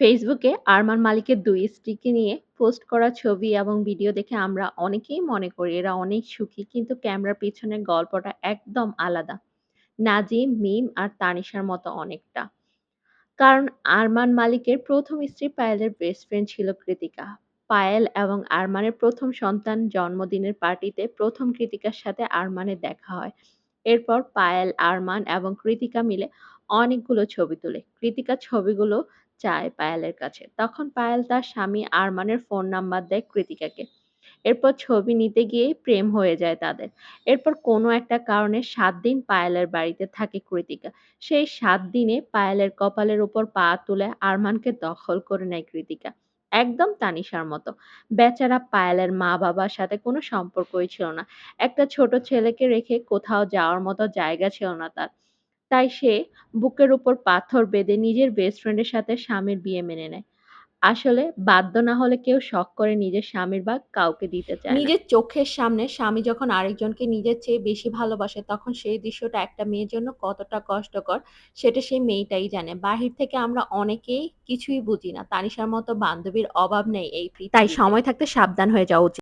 ফেসবুকে আরমান মালিকের দুই স্ত্রীকে নিয়ে পোস্ট করা ছবি এবং ভিডিও দেখে আমরা অনেকেই মনে করি এরা অনেক সুখী কিন্তু ক্যামেরার পিছনের গল্পটা একদম আলাদা। নাজিম, মিম আর তানিশার মতো অনেকটা। কারণ আরমান মালিকের প্রথম স্ত্রী পায়েলের বেস্ট ফ্রেন্ড ছিল কৃতিকা। পায়েল এবং আরমানের প্রথম সন্তান জন্মদিনের পার্টিতে প্রথম কৃতিকার সাথে আরমানের দেখা হয়। এরপর পায়েল, আরমান এবং কৃতিকা মিলে অনেকগুলো ছবি তোলে। কৃতিকা ছবিগুলো চায় পায়েলের কাছে। তখন পায়েল তার স্বামী আরমানের ফোন নাম্বার দেয় কৃতিকাকে। এরপর ছবি নিতে গিয়েই প্রেম হয়ে যায় তাদের। এরপর কোনো একটা কারণে সাত দিন পায়েলের বাড়িতে থাকে কৃতিকা। সেই সাত দিনে পায়েলের কপালের উপর পা তুলে আরমানকে দখল করে নেয় কৃতিকা। একদম তানিশার মতো। বেচারা পায়েলের মা-বাবার সাথে কোনো সম্পর্কই ছিল না। একটা ছোট ছেলেকে রেখে কোথাও যাওয়ার মতো জায়গা ছিল না তার। তাই সে বুকের উপর পাথর বেঁধে নিজের বেস্ট ফ্রেন্ডের সাথে স্বামীর বিয়ে মেনে নেয়। আসলে বাধ্য না হলে কেউ শখ করে নিজের স্বামীর ভাগ কাউকে দিতে চায় না। নিজের চোখের সামনে স্বামী যখন আরেকজনকে নিজের চেয়ে বেশি ভালোবাসে তখন সেই দৃশ্যটা একটা মেয়ের জন্য কতটা কষ্টকর সেটা সেই মেয়েটাই জানে। বাহির থেকে আমরা অনেকেই কিছুই বুঝি না। তানিশার মতো বান্ধবীর অভাব নেই এই পৃথিবীতে। তাই সময় থাকতে সাবধান হয়ে যাওয়া উচিত।